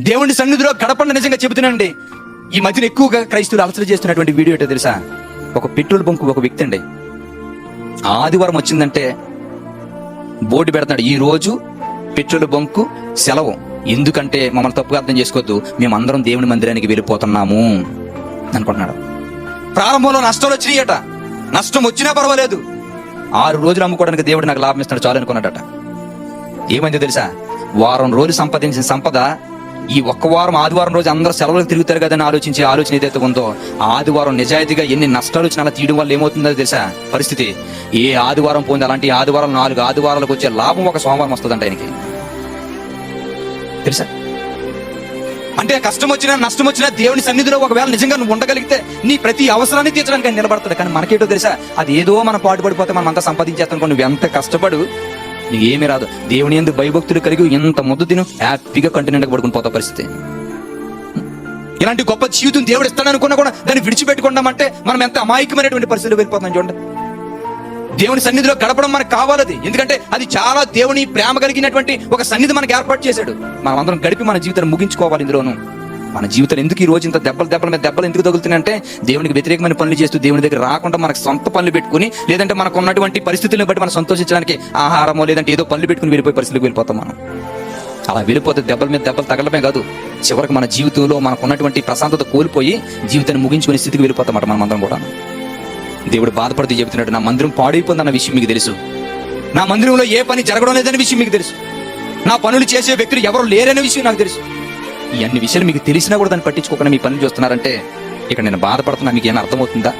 దేవుని సన్నిధిలో గడపండి నిజంగా చెబుతున్నానండి. ఈ మధ్యన ఎక్కువగా క్రైస్తవులు అలసలు చేస్తున్నటువంటి వీడియో ఏంటో తెలుసా? ఒక పెట్రోల్ బంకు ఒక వ్యక్తి అండి. ఆదివారం వచ్చిందంటే బోర్డు పెడతాడు ఈ రోజు పెట్రోల్ బంకు సెలవు. ఎందుకంటే మమ్మల్ని తప్పుగా అర్థం చేసుకోవద్దు. మేమందరం దేవుని మందిరానికి వెళ్ళిపోతున్నాము. అనుకుంటున్నాడు. ప్రారంభంలో నష్టాలు వచ్చినాయట. నష్టం వచ్చినా పర్వాలేదు. ఆరు రోజులు అమ్ముకోవడానికి దేవుడు నాకు లాభం ఇస్తాడు చాలు అనుకున్నాడట. ఏమైందో తెలుసా? వారం రోజులు సంపాదించిన సంపద ఈ ఒక్క వారం ఆదివారం రోజు అందరూ సెలవులకు తిరుగుతారు కదని ఆలోచించే ఆలోచన ఏదైతే ఉందో ఆదివారం నిజాయితీగా ఎన్ని నష్టాలు వచ్చినా అలా తీయడం వల్ల ఏమవుతుందో తెలుసా? పరిస్థితి. ఏ ఆదివారం పోయింది అలాంటి ఆదివారం నాలుగు ఆదివారాలకు వచ్చే లాభం ఒక సోమవారం వస్తుందంట ఆయనకి. తెలుసా? అంటే కష్టం వచ్చినా నష్టం వచ్చినా దేవుని సన్నిధిలో ఒకవేళ నిజంగా నువ్వు ఉండగలిగితే నీ ప్రతి అవసరాన్ని తీర్చడానికి నిలబడతాడు. కానీ మనకేటో తెలుసా? అది ఏదో మనం పాటుపడిపోతే మనం అంతా సంపాదించేస్తాం నువ్వు ఎంత కష్టపడు నీకు ఏమీ రాదు. దేవుని ఎందుకు భయభక్తులు కలిగి ఎంత ముద్దు తిను. హ్యాపీగా కంటిన్యూగా పడుకుని పోతా పరిస్థితి. ఇలాంటి గొప్ప జీవితం దేవుడు ఇస్తాడనుకున్నా కూడా దాన్ని విడిచిపెట్టుకున్నామంటే మనం ఎంత అమాయకమైనటువంటి పరిస్థితులు వెళ్ళిపోతాం చూడండి. దేవుని సన్నిధిలో గడపడం మనకు కావాలది. ఎందుకంటే అది చాలా దేవుని ప్రేమ కలిగినటువంటి ఒక సన్నిధి మనకు ఏర్పాటు చేశాడు. మనం అందరం గడిపి మన జీవితాన్ని ముగించుకోవాలి ఇందులోనూ. మన జీవితంలో ఎందుకు ఈ రోజు ఇంత దెబ్బలు దెబ్బల మీద దెబ్బలు ఎందుకు తగులుతున్నాయంటే దేవునికి వ్యతిరేకమైన పనులు చేస్తూ దేవుని దగ్గర రాకుండా మనకు సొంత పనులు పెట్టుకుని లేదంటే మనకు ఉన్నటువంటి పరిస్థితులను బట్టి మనం సంతోషించడానికి ఆహారమో లేదంటే ఏదో పనులు పెట్టుకుని వెళ్ళిపోయే పరిస్థితికి వెళ్ళిపోతాం మనం. అలా వెళ్ళిపోతే దెబ్బల మీద దెబ్బలు తగలమే కాదు చివరికి మన జీవితంలో మనకు ఉన్నటువంటి ప్రశాంతత కోల్పోయి జీవితాన్ని ముగించుకునే స్థితికి వెళ్ళిపోతాం మనం అందరం కూడా దేవుడు బాధపడుతూ చెబుతున్నాడు నా మందిరం పాడైపోయిందన్న విషయం మీకు తెలుసు. నా మందిరంలో ఏ పని జరగడం లేదనే విషయం మీకు తెలుసు. నా పనులు చేసే వ్యక్తులు ఎవరు లేరనే విషయం నాకు తెలుసు. ఈ అన్ని విషయాలు మీకు తెలిసినా కూడా దాన్ని పట్టించుకోకుండా మీ పనులు చూస్తున్నారంటే ఇక్కడ నేను బాధపడుతున్నా. మీకు ఏమైనా అర్థమవుతుందా?